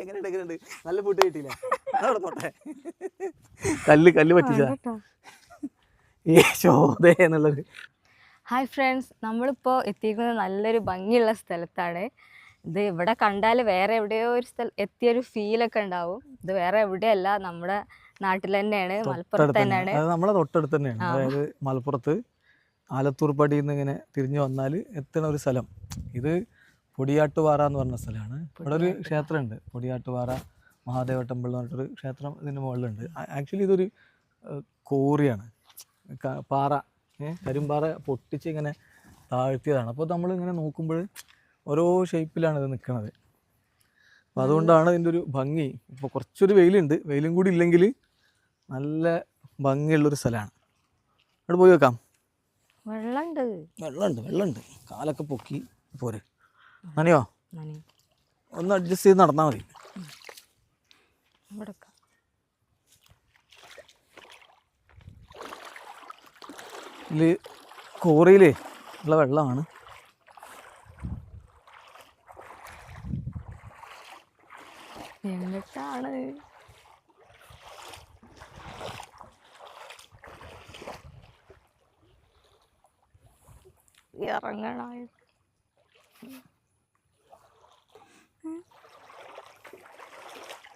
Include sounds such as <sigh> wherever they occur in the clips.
എങ്ങനെയുണ്ട് നല്ല ഫുഡ് കിട്ടിയില്ല? കല്ല് കല്ല് പറ്റിച്ച ഈ ശോധ എന്നുള്ളത്. ഹായ് ഫ്രണ്ട്സ് നമ്മളിപ്പോൾ എത്തിയിരിക്കുന്നത് നല്ലൊരു ഭംഗിയുള്ള സ്ഥലത്താണ്. ഇത് ഇവിടെ കണ്ടാൽ വേറെ എവിടെയോ ഒരു സ്ഥലം എത്തിയൊരു ഫീലൊക്കെ ഉണ്ടാവും. ഇത് വേറെ എവിടെയല്ല നമ്മുടെ നാട്ടിൽ തന്നെയാണ് മലപ്പുറത്ത്. തന്നെയാണ്. നമ്മളെ തൊട്ടടുത്ത് തന്നെയാണ്. അതായത് മലപ്പുറത്ത്. ആലത്തൂർ പടിയിൽ നിന്ന് ഇങ്ങനെ തിരിഞ്ഞു വന്നാൽ എത്തുന്ന ഒരു സ്ഥലം. ഇത് പൊടിയാട്ടുപാറ എന്ന് പറഞ്ഞ സ്ഥലമാണ്. ഇവിടെ ഒരു ക്ഷേത്രമുണ്ട്. പൊടിയാട്ടുപാറ മഹാദേവ ടെമ്പിൾ എന്ന് പറഞ്ഞിട്ടൊരു ക്ഷേത്രം ഇതിന്റെ മുകളിലുണ്ട്. ആക്ച്വലി ഇതൊരു കോറിയാണ്. പാറ. കരിമ്പാറ പൊട്ടിച്ച് ഇങ്ങനെ താഴ്ത്തിയതാണ്. അപ്പോൾ നമ്മൾ ഇങ്ങനെ നോക്കുമ്പോൾ ഓരോ ഷേപ്പിലാണ് ഇത് നിൽക്കുന്നത് അപ്പോൾ അതുകൊണ്ടാണ് ഇതിന്റെ ഒരു ഭംഗി. ഇപ്പോൾ കുറച്ചൊരു വെയിലുണ്ട്. വെയിലും കൂടി ഇല്ലെങ്കിൽ നല്ല ഭംഗിയുള്ളൊരു സ്ഥലമാണ്. അവിടെ പോയി വെക്കാം വെള്ളമുണ്ട് വെള്ളമുണ്ട് വെള്ളമുണ്ട് കാലൊക്കെ പൊക്കി പോരെ. നനിയോ? ഒന്ന് അഡ്ജസ്റ്റ് ചെയ്ത് നടന്നാൽ മതി. ഇതിൽ കോറിയിലേ ഉള്ള വെള്ളമാണ്. എന്നിട്ടാണ് ഇറങ്ങണ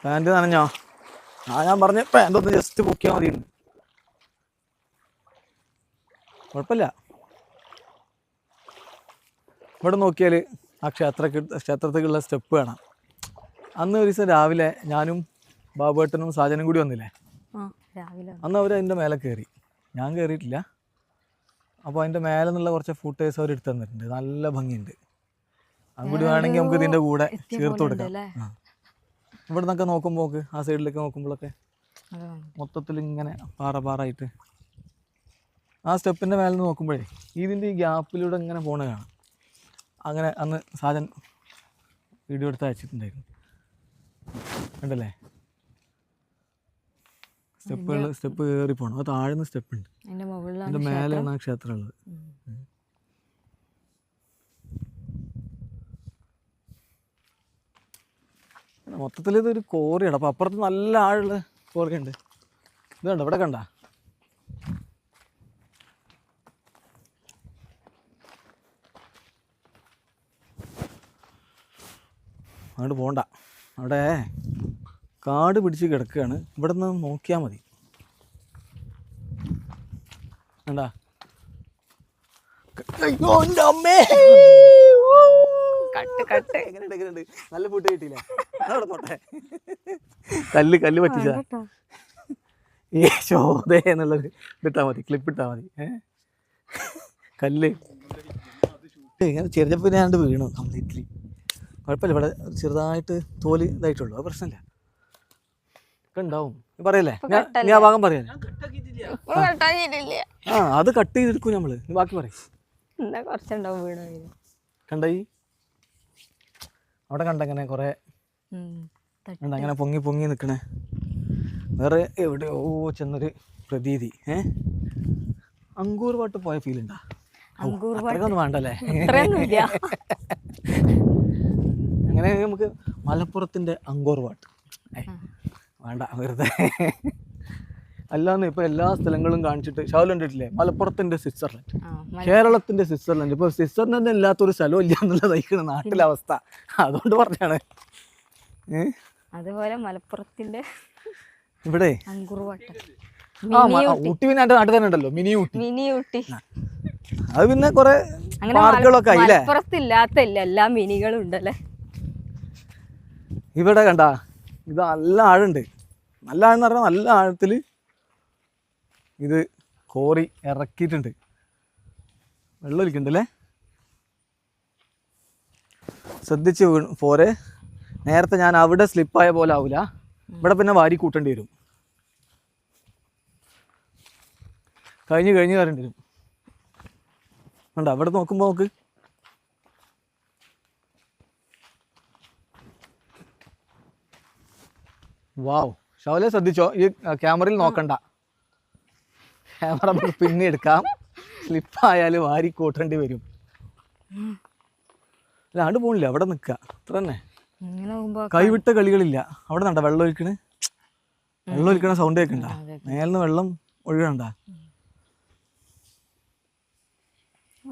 പാന്റ് നനഞ്ഞോ? ആ ഞാൻ പറഞ്ഞ പാന്റ് ഒന്ന് ജസ്റ്റ് പൊക്കിയാൽ മതി. കുഴപ്പമില്ല. ഇവിടെ നോക്കിയാൽ ആ ക്ഷേത്രക്ക് ക്ഷേത്രത്തിലുള്ള സ്റ്റെപ്പ് കാണാം. അന്ന് ഒരു ദിവസം രാവിലെ ഞാനും ബാബുവേട്ടനും സാജനും കൂടി വന്നില്ലേ? ആ രാവിലെ അന്ന് അവർ അതിന്റെ മേലെ കയറി ഞാൻ കയറിയിട്ടില്ല അപ്പോൾ അതിന്റെ മേലെ നിന്നുള്ള കുറച്ച് ഫുട്ടേഴ്സ് അവർ എടുത്തു തന്നിട്ടുണ്ട്. നല്ല ഭംഗിയുണ്ട്. അങ്ങോട്ട് വേണമെങ്കിൽ നമുക്ക് ഇതിന്റെ കൂടെ ചേർത്ത് കൊടുക്കാം. ഉണ്ടല്ലേ? ഇവിടെ നിന്നൊക്കെ നോക്കുമ്പോൾ ആ സൈഡിലൊക്കെ നോക്കുമ്പോഴൊക്കെ മൊത്തത്തിൽ ഇങ്ങനെ പാറ പാറായിട്ട് ആ സ്റ്റെപ്പിന്റെ മേലെ നിന്ന് നോക്കുമ്പോഴേ ഇതിന്റെ ഈ ഗ്യാപ്പിലൂടെ ഇങ്ങനെ പോണ കാണാം. അങ്ങനെ അന്ന് സാജൻ വീഡിയോ എടുത്ത് അയച്ചിട്ടുണ്ടായിരുന്നു. കണ്ടല്ലേ? സ്റ്റെപ്പുകൾ സ്റ്റെപ്പ് കയറി പോകണം അത് താഴ്ന്ന സ്റ്റെപ്പ് ഉണ്ട് അതിന്റെ മേലെയാണ് ആ ക്ഷേത്രം ഉള്ളത് മൊത്തത്തിൽ ഇതൊരു കോറിയാണ് അപ്പോൾ അപ്പുറത്ത് നല്ല ആഴുള്ള കോറിയുണ്ട് ഇത് കണ്ടോ? ഇവിടെ കണ്ട? അങ്ങോട്ട് പോണ്ട. അവിടെ കാട് പിടിച്ച് കിടക്കുകയാണ്. ഇവിടെ നിന്ന് നോക്കിയാൽ മതി നല്ല ഫുഡ് കിട്ടിയില്ലേ? കല്ല് കല്ല് പറ്റിച്ച കേട്ടോ ഈ എന്നുള്ളത് മതി ക്ലിപ്പ് ഇട്ടാ മതി. കല്ല്. ഇങ്ങനെ ചെറിയപ്പോൾ ഞാൻ വീണു കംപ്ലീറ്റ്ലി കുഴപ്പമില്ല ഇവിടെ ചെറുതായിട്ട് തോൽ ഇതായിട്ടുള്ളൂ അത് പ്രശ്നമില്ല. ഒക്കെ ഉണ്ടാവും നീ പറയല്ലേ? ഞാൻ ആ ഭാഗം പറയാൻ ആ അത് കട്ട് ചെയ്തെടുക്കും നമ്മൾ നീ ബാക്കി പറയും. കണ്ടായി അവിടെ കണ്ടങ്ങനെ കുറേ അങ്ങനെ പൊങ്ങി പൊങ്ങി നിക്കണേ. വേറെ എവിടെയോ ചെന്നൊരു പ്രതീതി. ഏ? അങ്കൂർ പാട്ട് പോയ ഫീൽ ഉണ്ടാ അങ്കൂർ അത്രയൊന്നും വേണ്ടല്ലേ? അങ്ങനെ നമുക്ക് മലപ്പുറത്തിന്റെ അങ്കോർ പാട്ട് വേണ്ട വെറുതെ. അല്ലാന്ന് ഇപ്പൊ എല്ലാ സ്ഥലങ്ങളും കാണിച്ചിട്ട് ഷാവുൽ കണ്ടിട്ടില്ലേ? മലപ്പുറത്തിന്റെ സ്വിറ്റ്സർലൻഡ്. കേരളത്തിന്റെ സ്വിറ്റ്സർലൻഡ്. ഇപ്പൊ സ്വിറ്റ്സർലൻഡ് ഇല്ലാത്തൊരു സ്ഥലം ഇല്ല എന്നുള്ളതായിരിക്കണം നാട്ടിലെ അവസ്ഥ. അതുകൊണ്ട് പറഞ്ഞാണ്. അതുപോലെ മലപ്പുറത്തിന്റെ ഇവിടെ? ഊട്ടി പിന്നെ നാട്ടിൽ തന്നെ ഉണ്ടല്ലോ മിനി ഊട്ടി മിനി ഊട്ടി അത് പിന്നെ കുറെ പാർക്കുകളൊക്കെ ആയില്ലേ മലപ്പുറത്ത് ഇല്ലാത്തല്ല എല്ലാ മിനികളും ഉണ്ടല്ലേ? ഇവിടെ കണ്ട ഇത് നല്ല ആഴുണ്ട്. നല്ല ആഴെന്ന് പറഞ്ഞാൽ നല്ല ആഴത്തിൽ ഇത് കോറി ഇറക്കിയിട്ടുണ്ട്. വെള്ളം ഒലിക്കുന്നുണ്ടല്ലേ ശ്രദ്ധിച്ച് പോരെ. നേരത്തെ ഞാൻ അവിടെ സ്ലിപ്പായ പോലെ ആവില്ല ഇവിടെ പിന്നെ വാരി കൂട്ടേണ്ടി വരും. കഴിഞ്ഞ് കഴിഞ്ഞ് കയറേണ്ടി വരും. വേണ്ട അവിടെ നോക്കുമ്പോൾ നോക്ക്. വാവ്. ഷവലെ ശ്രദ്ധിച്ചോ? ഈ ക്യാമറയിൽ നോക്കണ്ട. ക്യാമറ പിന്നെ എടുക്കാം. സ്ലിപ്പായാൽ വാരി കൂട്ടേണ്ടി വരും. അല്ല ആണ്ട് പോണില്ല. അവിടെ നിൽക്കുക. അത്ര തന്നെ. കൈവിട്ട കളികളില്ല. അവിടെ നട വെള്ളം ഒഴിക്കണ് വെള്ളം ഒഴിക്കണ സൗണ്ട് കേൾക്കണ്ട. മേലിന്ന് വെള്ളം ഒഴുകണ്ട.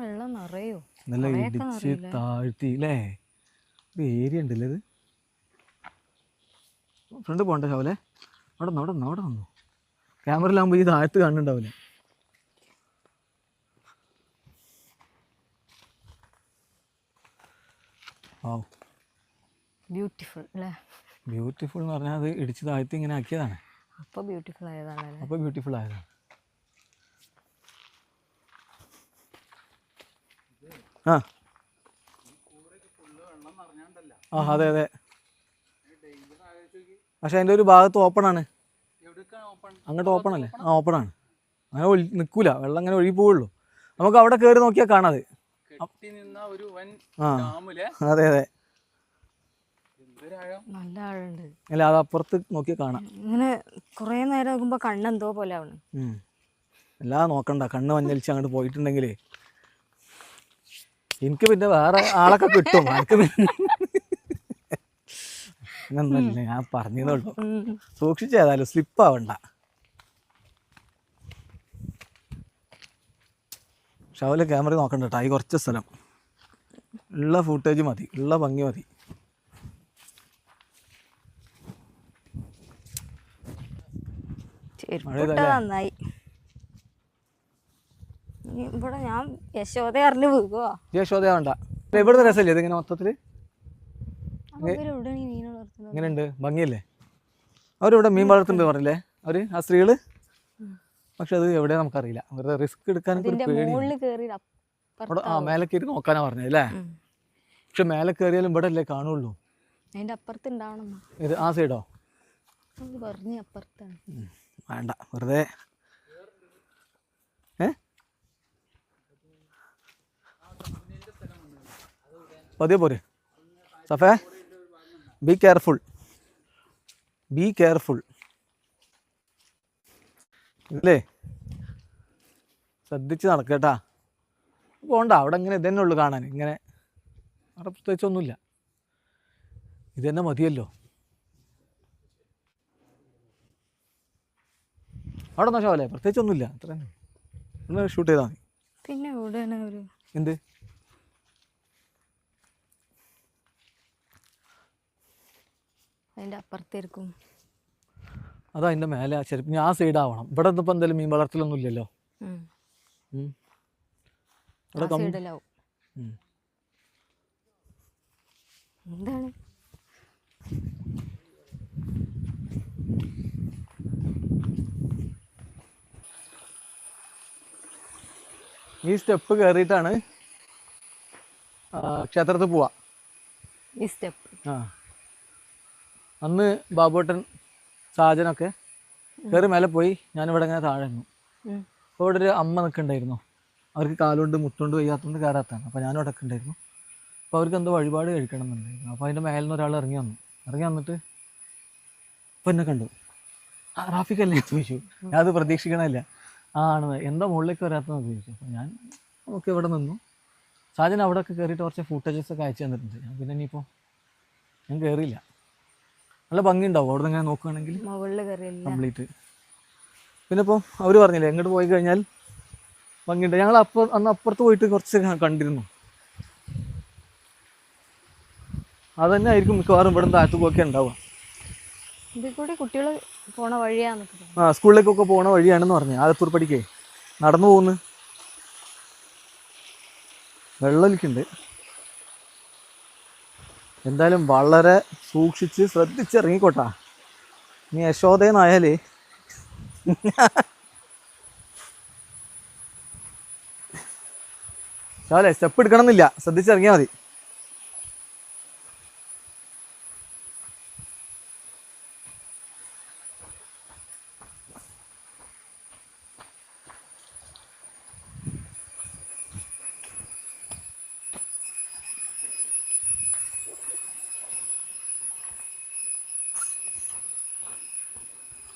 വെള്ളം നിറയോ? നല്ല ഇടിച്ച് താഴ്ത്തി അല്ലേ ഒരു ഏരിയ ഉണ്ടല്ലേ ഇത്? ഫ്രണ്ട് പോകണ്ടേ ശവലെ അവിടെ നിന്ന് അവിടെ നിന്ന് അവിടെ നിന്നു. ക്യാമറയിലാകുമ്പോൾ ഈ താഴത്ത് കാണുന്നുണ്ടാവില്ല. ഓ ബ്യൂട്ടിഫുൾ അല്ലേ? ബ്യൂട്ടിഫുൾ എന്ന് പറഞ്ഞാൽ അത് ഇടിച്ച് താഴ്ത്തി ഇങ്ങനെ ആക്കിയതാണ്. അപ്പോൾ ബ്യൂട്ടിഫുൾ ആയതാണ് അപ്പോൾ ബ്യൂട്ടിഫുൾ ആയതാണ്. ആ. ആ അതെ അതെ. പക്ഷെ അതിന്റെ ഒരു ഭാഗത്ത് ഓപ്പൺ ആണ് അങ്ങോട്ട് ഓപ്പൺ അല്ലേ ആ ഓപ്പൺ ആണ് അങ്ങനെ നിൽക്കൂല വെള്ളം അങ്ങനെ ഒഴുകി പോവുള്ളൂ. നമുക്ക് അവിടെ കയറി നോക്കിയാൽ കാണാതെ. കെട്ടി നിന്ന ഒരു വൻ ആ. <laughs> അതെ അതെ. നല്ല ആഴുണ്ട് അല്ല അത് അപ്പുറത്ത് നോക്കിയാൽ കാണാം. ഇങ്ങനെ കുറേ നേരം നോക്കുമ്പോ കണ്ണെന്തോ പോലെ ആവണം. എല്ലാം നോക്കണ്ട. കണ്ണ് മഞ്ഞളിച്ച് അങ്ങോട്ട് പോയിട്ടുണ്ടെങ്കിലേ. എനിക്ക് പിന്നെ വേറെ ആളൊക്കെ കിട്ടും. എനിക്ക് അങ്ങനൊന്നുമില്ല ഞാൻ പറഞ്ഞതേ ഉള്ളൂ. സൂക്ഷിച്ച് ഏതായാലും സ്ലിപ്പ് ആവണ്ട. ഷവൽ ക്യാമറ നോക്കണ്ട കേട്ടോ ഈ കുറച്ച് സ്ഥലം. ഉള്ള ഫുട്ടേജ് മതി ഉള്ള ഭംഗി മതി. നന്നായി. ഇവിടെ ഞാൻ യശോദ അറിഞ്ഞു പോകുവോ യശോദ വേണ്ട. ഇവിടുത്തെ രസമല്ലേ ഇതിങ്ങനെ മൊത്തത്തിൽ? അപ്പൊ എങ്ങനെയുണ്ട്? ഭംഗിയല്ലേ? അവരിവിടെ മീൻ വളർത്തുന്നുണ്ട് പറഞ്ഞില്ലേ? അവർ? ആ സ്ത്രീകൾ? പക്ഷെ അത് എവിടെയാ നമുക്കറിയില്ല. അവരുടെ റിസ്ക് എടുക്കാൻ ആ മേലെ കയറി നോക്കാനാ പറഞ്ഞത് അല്ലേ? പക്ഷെ മേലെ കയറിയാലും ഇവിടെ അല്ലേ കാണുള്ളൂ. അതിന്റെ അപ്പുറത്ത് ഉണ്ടാവണം ഇത് ആ സൈഡോ? പറഞ്ഞു അപ്പുറത്താണ്. വേണ്ട. വെറുതെ. ഏ? പതിയെ പോരെ. സഫേ? ബി കെയർഫുൾ ബി കെയർഫുൾ ഇല്ലേ? ശ്രദ്ധിച്ച് നടക്കട്ടാ പോണ്ട അവിടെ ഇങ്ങനെ ഇതന്നെ ഉള്ളു കാണാൻ. ഇങ്ങനെ അവിടെ പ്രത്യേകിച്ചൊന്നുമില്ല. ഇതന്നെ മതിയല്ലോ. അവിടെ നോക്കാവല്ലേ പ്രത്യേകിച്ചൊന്നുമില്ല. അത്ര തന്നെ ഒന്ന് ഷൂട്ട് ചെയ്താൽ മതി. പിന്നെ എന്ത്? അതിന്റെ അപ്പുറത്തേക്കും അതാ അതിന്റെ മേലെ ഞാൻ ആ സൈഡ് ആവണം. ഇവിടെ ഇന്നിപ്പോൾ എന്തായാലും മീൻ വളർത്തലൊന്നും ഇല്ലല്ലോ. എന്താണ്? ഈ സ്റ്റെപ്പ് കയറിയിട്ടാണ് ക്ഷേത്രത്തിൽ പോവാ. ഈ സ്റ്റെപ്പ്. ആ. അന്ന് ബാബുട്ടൻ സാജനൊക്കെ കയറി മേലെ പോയി ഞാനിവിടെ ഇങ്ങനെ താഴെ നിന്നു. അപ്പോൾ ഇവിടെ ഒരു അമ്മ നിൽക്കണ്ടായിരുന്നു അവർക്ക് കാലുകൊണ്ട് മുട്ടുകൊണ്ട് വയ്യാത്തതുകൊണ്ട് കയറാത്താണ് അപ്പോൾ ഞാനും അവിടെ ഉണ്ടായിരുന്നു അപ്പോൾ അവർക്ക് എന്തോ വഴിപാട് കഴിക്കണം എന്നുണ്ടായിരുന്നു. അപ്പോൾ അതിന്റെ മേലിൽ നിന്ന് ഒരാൾ ഇറങ്ങി വന്നു. ഇറങ്ങി വന്നിട്ട് ഇപ്പം എന്നെ കണ്ടു. ആ റാഫിക്കല്ലേ? ചോദിച്ചു. ഞാൻ അത് പ്രതീക്ഷിക്കണമല്ല. ആ ആണ്. എന്താ മുകളിലേക്ക് വരാത്തതെന്ന് ചോദിച്ചു. അപ്പോൾ ഞാൻ നമുക്ക് ഇവിടെ നിന്നു. സാജൻ അവിടെ ഒക്കെ കയറിയിട്ട് കുറച്ച് ഫുട്ടേജസ് ഒക്കെ അയച്ചു തന്നിട്ടുണ്ട്. ഞാൻ പിന്നെ ഇനിയിപ്പോൾ ഞാൻ കയറിയില്ല. നല്ല ഭംഗിയുണ്ടാവും. അവിടെ നിന്ന് നോക്കുകയാണെങ്കിൽ മുകളിൽ കയറിയില്ല. കംപ്ലീറ്റ് പിന്നെ ഇപ്പോൾ അവർ പറഞ്ഞില്ലേ എങ്ങോട്ട് പോയി കഴിഞ്ഞാൽ ഭംഗിയുണ്ട്. ഞങ്ങൾ അപ്പ അന്ന് അപ്പുറത്ത് പോയിട്ട് കുറച്ച് കണ്ടിരുന്നു. അതന്നെ ആയിരിക്കും മിക്കവാറും ഇവിടെ താഴത്ത് പോക്കെ ഉണ്ടാവുക. കുട്ടികൾ പോണ ആ സ്കൂളിലേക്കൊക്കെ പോണ വഴിയാണെന്ന് പറഞ്ഞു. ആലത്തൂർ പഠിക്കേ നടന്നു പോകുന്നു വെള്ളമൊലിക്കുണ്ട് എന്തായാലും വളരെ സൂക്ഷിച്ച് ശ്രദ്ധിച്ചിറങ്ങിക്കോട്ടാ. നീ യശോദയെന്നായാൽ ചാലേ <laughs> സ്റ്റെപ്പ് എടുക്കണമെന്നില്ല. ശ്രദ്ധിച്ചിറങ്ങിയാൽ മതി.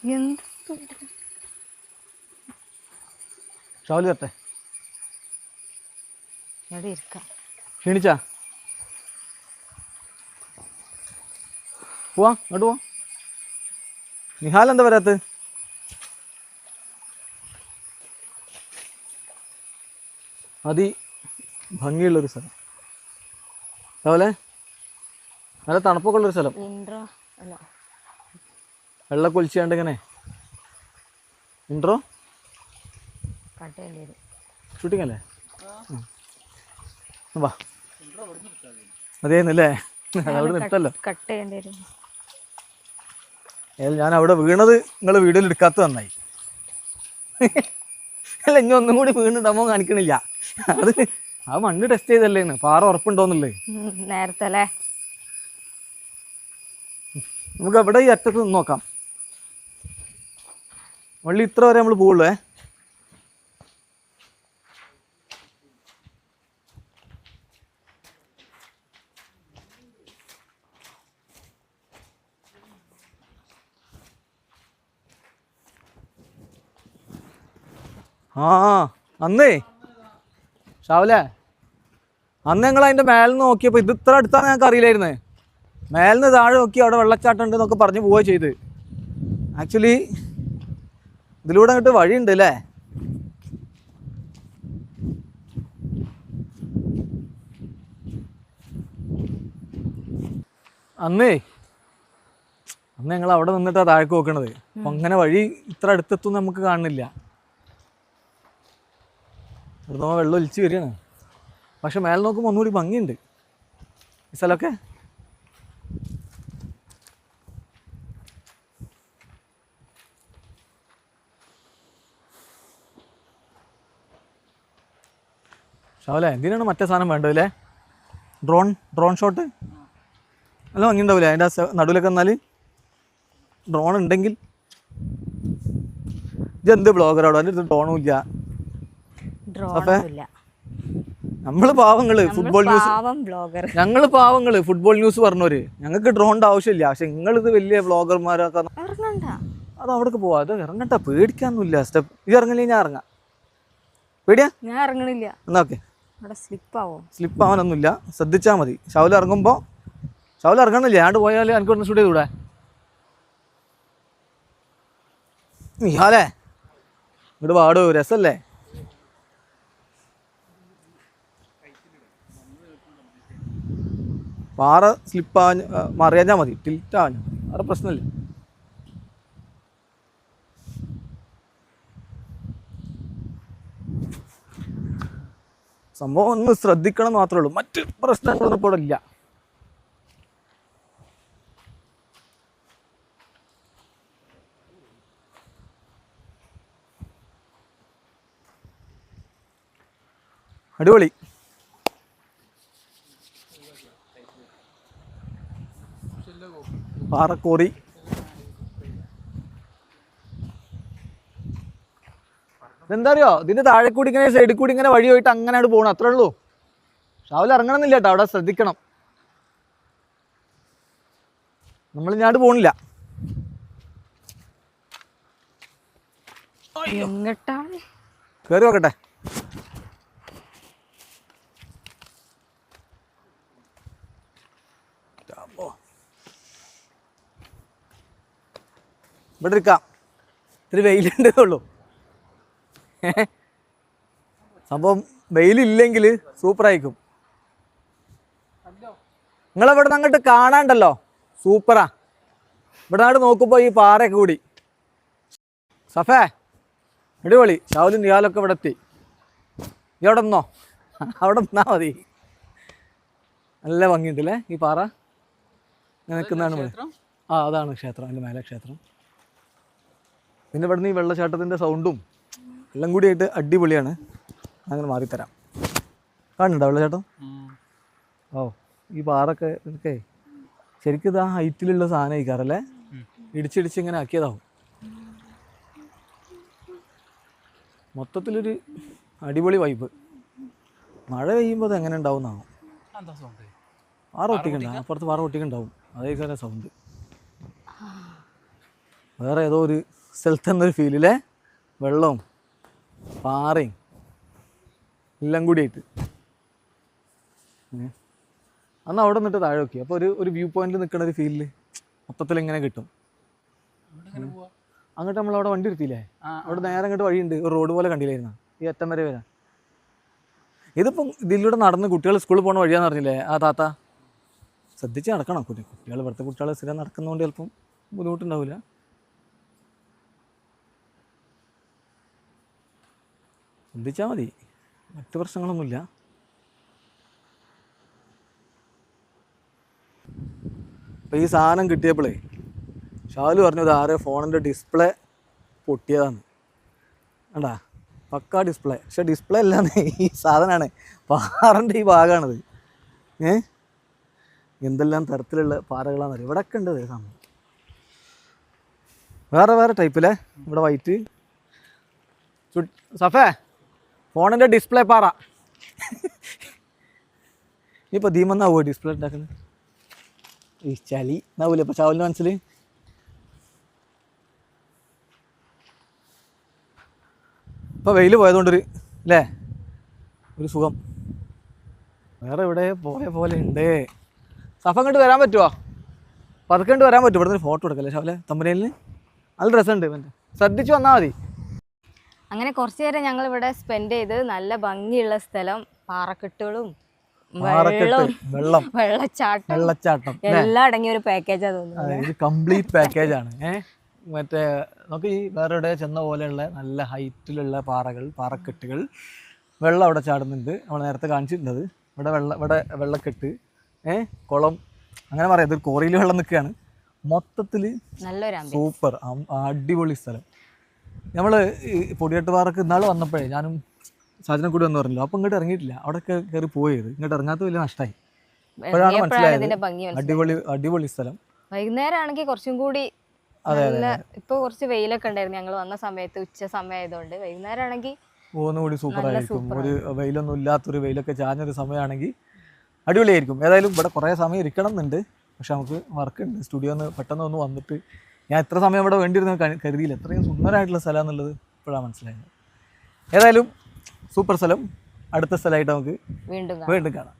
എന്ത് ഷാവലി തട്ടെ ഇവിടെ ഇരിക്കാം. ക്ഷീണിച്ചാ? പോവാ ഇങ്ങോട്ട് പോവാ. നിഹാൽ എന്താ വരാത്ത? അതി ഭംഗിയുള്ളൊരു സ്ഥലം. അതുപോലെ നല്ല തണുപ്പൊക്കെ ഉള്ളൊരു സ്ഥലം. ഇൻട്രോ കൊലിച്ചാണ്ട് ഇങ്ങനെ. ഇൻട്രോ ഷൂട്ടിംഗ് അല്ലേ? വാ. അതേന്നല്ലേ അവിടെ നിർത്തല്ലോ. ഞാൻ അവിടെ വീണത് നിങ്ങൾ വീഡിയോയിൽ എടുക്കാത്ത നന്നായി. അല്ല ഇനി ഒന്നും കൂടി വീണുണ്ടാമോ കാണിക്കണില്ല. അത് ആ മണ്ണ് ടെസ്റ്റ് ചെയ്തല്ലേ പാറ ഉറപ്പുണ്ടോന്നല്ലേ നേരത്തെ അല്ലേ? നമുക്ക് അവിടെ ഈ അറ്റത്ത് നിന്ന് നോക്കാം. വള്ളി ഇത്ര വരെ നമ്മൾ പോവുള്ളൂ ആ അന്നേ. ഷാവലേ അന്ന് ഞങ്ങൾ അതിന്റെ മേലെ നിന്ന് നോക്കിയപ്പോൾ ഇത് ഇത്ര അടുത്താണ് ഞങ്ങൾക്ക് അറിയില്ലായിരുന്നേ. മേലിന്ന് താഴെ നോക്കി അവിടെ വെള്ളച്ചാട്ടം ഉണ്ട് എന്നൊക്കെ പറഞ്ഞ് പോവുക ചെയ്ത് ആക്ച്വലി ഇതിലൂടെ അങ്ങോട്ട് വഴിയുണ്ട് അല്ലേ അന്നേ അന്ന് ഞങ്ങൾ അവിടെ നിന്നിട്ടാ താഴേക്ക് നോക്കണത്. അപ്പൊ അങ്ങനെ വഴി ഇത്ര അടുത്തെത്തും നമുക്ക് കാണുന്നില്ല. ഇവിടുന്ന് വെള്ളം ഒലിച്ച് വരികയാണ്. പക്ഷെ മേലെ നോക്കുമ്പോൾ ഒന്നുകൂടി ഭംഗിയുണ്ട്. ഈ സ്ഥലമൊക്കെ? ഷാവലെ എന്തിനാണ് മറ്റേ സാധനം വേണ്ടത് അല്ലേ ഡ്രോൺ ഡ്രോൺ ഷോട്ട് നല്ല ഭംഗി ഉണ്ടാവില്ലേ അതിന്റെ നടുവിലൊക്കെ എന്നാൽ ഡ്രോൺ ഉണ്ടെങ്കിൽ? ഇതെന്ത് ബ്ലോഗറാടോ അതിന്റെ അടുത്ത് ഡ്രോണും ഇല്ല. നമ്മൾ പാവങ്ങൾ ഫുട്ബോൾ ന്യൂസ് ഞങ്ങൾ പാവങ്ങൾ ഫുട്ബോൾ ന്യൂസ് പറഞ്ഞവര്. ഞങ്ങൾക്ക് ഡ്രോണിന്റെ ആവശ്യമില്ല. പക്ഷെ നിങ്ങളിത് വലിയ ബ്ലോഗർമാരൊക്കെ അത് അവിടേക്ക് പോവാ. അത് ഇറങ്ങട്ടെ പേടിക്കാനൊന്നുമില്ല. സ്റ്റെപ്പ് ഇത് ഇറങ്ങില്ല ഞാൻ ഇറങ്ങാം. പേടിയാ? ഞാൻ ഇറങ്ങണില്ല. എന്നാ ഓക്കെ. സ്ലിപ്പ് ആവും സ്ലിപ്പ് ആവാനൊന്നുമില്ല ശ്രദ്ധിച്ചാൽ മതി. ഷവൽ ഇറങ്ങുമ്പോൾ ഷവൽ ഇറങ്ങണില്ല ഞാണ്ട് പോയാൽ എനിക്ക് ഒന്ന് ഷൂട്ട് ചെയ്തൂടെ നീഹാലേ ഇങ്ങോട്ട് പാടോ രസല്ലേ? പാറ സ്ലിപ്പ് ആവാൻ മറിയാഞ്ഞാൽ മതി. ടിൽറ്റ് മതി. വേറെ പ്രശ്നമില്ല. സംഭവം ഒന്ന് ശ്രദ്ധിക്കണം മാത്രമേ ഉള്ളൂ. മറ്റ് പ്രശ്നങ്ങളൊന്നും ഇപ്പോൾ ഇല്ല. അടിപൊളി. പാറക്കോറി. ഇതെന്താ അറിയോ ഇതിന്റെ താഴെ കൂടി ഇങ്ങനെ സൈഡിൽ കൂടി ഇങ്ങനെ വഴി പോയിട്ട് അങ്ങനെ അങ്ങോട്ട് പോകണം അത്രേ ഉള്ളൂ. രാവിലെ ഇറങ്ങണമെന്നില്ല കേട്ടോ. അവിടെ ശ്രദ്ധിക്കണം. നമ്മൾ ഞാണ്ട് പോണില്ല. കേറി കയറി നോക്കട്ടെ ഇവിടെ ഇരിക്കാം. ഇത്തിരി വെയിലുണ്ടേ ഉള്ളൂ. <laughs> സംഭവം വെയിലില്ലെങ്കിൽ സൂപ്പറായിരിക്കും. നിങ്ങളെവിടെ നിന്ന് അങ്ങോട്ട് കാണാണ്ടല്ലോ? സൂപ്പറാ. ഇവിടെ അങ്ങോട്ട് നോക്കുമ്പോൾ ഈ പാറയൊക്കെ കൂടി. സഫേ അടിപൊളി. ഷാവലും നിയാലൊക്കെ ഇവിടെ എത്തി നീ അവിടെ നിന്നോ? <laughs> അവിടെ നിന്നാ മതി. നല്ല ഭംഗിയുണ്ടല്ലേ ഈ പാറ? നിൽക്കുന്നതാണ് ആ അതാണ് ക്ഷേത്രം. അതിന്റെ മേലെ ക്ഷേത്രം. പിന്നെ ഇവിടുന്ന് ഈ വെള്ളച്ചാട്ടത്തിന്റെ സൗണ്ടും എല്ലാം കൂടി ആയിട്ട് അടിപൊളിയാണ് അങ്ങനെ മാറിത്തരാം. കാണുന്നുണ്ടോ വെള്ളച്ചാട്ടം ഓ ഈ പാറൊക്കെ ശരിക്കും ഇത് ആ ഹൈറ്റിലുള്ള സാധനം ആയിക്കാറല്ലേ ഇടിച്ചിടിച്ച് ഇങ്ങനെ ആക്കിയതാവും. മൊത്തത്തിലൊരു അടിപൊളി വൈബ് മഴ പെയ്യുമ്പോൾ അത് എങ്ങനെ ഉണ്ടാവും എന്നാവും എന്താ സൗണ്ട് പാറ ഒട്ടിക്കണ്ട. അപ്പുറത്ത് പാറ ഒട്ടിക്കുണ്ടാവും. അതേക്കാരെ സൗണ്ട് വേറെ ഏതോ ഒരു സ്ഥലത്ത് എന്നൊരു ഫീലിലെ വെള്ളവും. പാറയും എല്ലാം കൂടി ആയിട്ട് അന്ന് അവിടെ നിന്നിട്ട് താഴെ നോക്കി. അപ്പോൾ ഒരു ഒരു വ്യൂ പോയിന്റിൽ നിൽക്കുന്ന ഒരു ഫീലിൽ മൊത്തത്തിൽ എങ്ങനെ കിട്ടും? അങ്ങോട്ട് നമ്മൾ അവിടെ വണ്ടി എടുത്തില്ലേ അവിടെ നേരെ അങ്ങോട്ട് വഴിയുണ്ട്. ഒരു റോഡ് പോലെ കണ്ടില്ലായിരുന്നു? ഈ അറ്റം വരെ വരാം ഇതിപ്പം ഇതിലൂടെ നടന്ന് കുട്ടികൾ സ്കൂളിൽ പോണ വഴിയാന്ന് അറിഞ്ഞില്ലേ ആ താത്ത? ശ്രദ്ധിച്ച് നടക്കണം. കുട്ടി കുട്ടികൾ ഇവിടുത്തെ കുട്ടികൾ സ്ഥിരം നടക്കുന്നതുകൊണ്ട് ചിലപ്പം ബുദ്ധിമുട്ടുണ്ടാവില്ല ശ്രദ്ധിച്ചാൽ മതി. മറ്റ് പ്രശ്നങ്ങളൊന്നുമില്ല. അപ്പോൾ ഈ സാധനം കിട്ടിയപ്പോഴേ ഷാലു പറഞ്ഞത് ആരെ ഫോണിന്റെ ഡിസ്പ്ലേ പൊട്ടിയതാണ്. കണ്ടാ? പക്കാ ഡിസ്പ്ലേ. പക്ഷെ ഡിസ്പ്ലേ അല്ലാന്ന് ഈ സാധനമാണ് പാറന്റെ ഈ ഭാഗമാണത് ഏ? എന്തെല്ലാം തരത്തിലുള്ള പാറകളാണെന്നറിയാം ഇവിടെ ഒക്കെ ഉണ്ട് സംഭവം വേറെ വേറെ ടൈപ്പിലെ ഇവിടെ വൈറ്റ് സഫേ ഫോണിന്റെ ഡിസ്പ്ലേ പാറ. ഇനിയിപ്പോൾ ധീമെന്നാവോ ഡിസ്പ്ലേ ഉണ്ടാക്കുന്നത് ഈ ചളി എന്നാവൂലേ ഇപ്പോൾ ചാവലിന് മനസ്സിൽ ഇപ്പോൾ വെയിൽ പോയതുകൊണ്ടൊരു അല്ലേ? ഒരു സുഖം. വേറെ ഇവിടെ പോയ പോലെ ഉണ്ട് സഫ അങ്ങോട്ട് വരാൻ പറ്റുമോ പതുക്കെ വരാൻ പറ്റുമോ ഇവിടുന്ന് ഫോട്ടോ എടുക്കല്ലേ ഷാവലെ തമ്പനയിൽ നല്ല രസമുണ്ട് ശ്രദ്ധിച്ച് വന്നാൽ മതി. അങ്ങനെ കുറച്ചു നേരം ഞങ്ങൾ ഇവിടെ സ്പെൻഡ് ചെയ്ത് നല്ല ഭംഗിയുള്ള സ്ഥലം പാറക്കെട്ടുകളും വെള്ളം വെള്ളം വെള്ളച്ചാട്ടം വെള്ളച്ചാട്ടം എല്ലാം അടങ്ങിയ ഒരു പാക്കേജാ തോന്നുന്നു അതെ ഇത് കംപ്ലീറ്റ് പാക്കേജ് ആണ്. മറ്റേ നമുക്ക് ഈ വേറെ എവിടെ ചെന്ന പോലെയുള്ള നല്ല ഹൈറ്റിലുള്ള പാറകൾ പാറക്കെട്ടുകൾ വെള്ളം അവിടെ ചാടുന്നുണ്ട്. നമ്മൾ നേരത്തെ കാണിച്ചിട്ടുണ്ട് ഇവിടെ വെള്ള ഇവിടെ വെള്ളക്കെട്ട് ഏഹ് കുളം അങ്ങനെ പറയാം. ഇത് കോറിയിൽ വെള്ളം നിൽക്കുകയാണ്. മൊത്തത്തിൽ സൂപ്പർ അടിപൊളി സ്ഥലം. നമ്മൾ ഈ പൊടിയാട്ട് പാറക്ക് ഇന്നാൾ വന്നപ്പോഴേ ഞാനും സാധനം കൂടി വന്നു പറഞ്ഞല്ലോ അപ്പം ഇങ്ങോട്ട് ഇറങ്ങിയിട്ടില്ല. അവിടെ കയറി പോയത്. ഇങ്ങോട്ട് ഇറങ്ങാത്ത വലിയ നഷ്ടമായി അപ്പോഴാണ് മനസ്സിലായത് അടിപൊളി അടിപൊളി സ്ഥലം. വൈകുന്നേരം ആണെങ്കിൽ കുറച്ചും കൂടി അതെ, ഇപ്പൊ കുറച്ച് വെയിലൊക്കെ ഉണ്ടായിരുന്നു. ഞങ്ങൾ വന്ന സമയത്ത് ഉച്ച സമയമായതുകൊണ്ട് വൈകുന്നേരം ആണെങ്കിൽ ഒന്നുകൂടി സൂപ്പർ ആയിരിക്കും. ഒരു വെയിലൊന്നും ഇല്ലാത്തൊരു വെയിലൊക്കെ ചാഞ്ഞൊരു സമയമാണെങ്കിൽ അടിപൊളിയായിരിക്കും. ഏതായാലും ഇവിടെ കുറേ സമയം ഇരിക്കണം എന്നുണ്ട് പക്ഷെ നമുക്ക് വർക്ക് ഉണ്ട്. സ്റ്റുഡിയോ ഒന്ന് പെട്ടെന്ന് ഒന്ന് വന്നിട്ട് ഞാൻ എത്ര സമയം ഇവിടെ വേണ്ടിയിരുന്ന കരുതിയില്ല. എത്രയും സുന്ദരമായിട്ടുള്ള സ്ഥലം എന്നുള്ളത് ഇപ്പോഴാണ് മനസ്സിലായത്. ഏതായാലും സൂപ്പർ സ്ഥലം. അടുത്ത സ്ഥലമായിട്ട് നമുക്ക് വീണ്ടും കാണാം. വീണ്ടും കാണാം.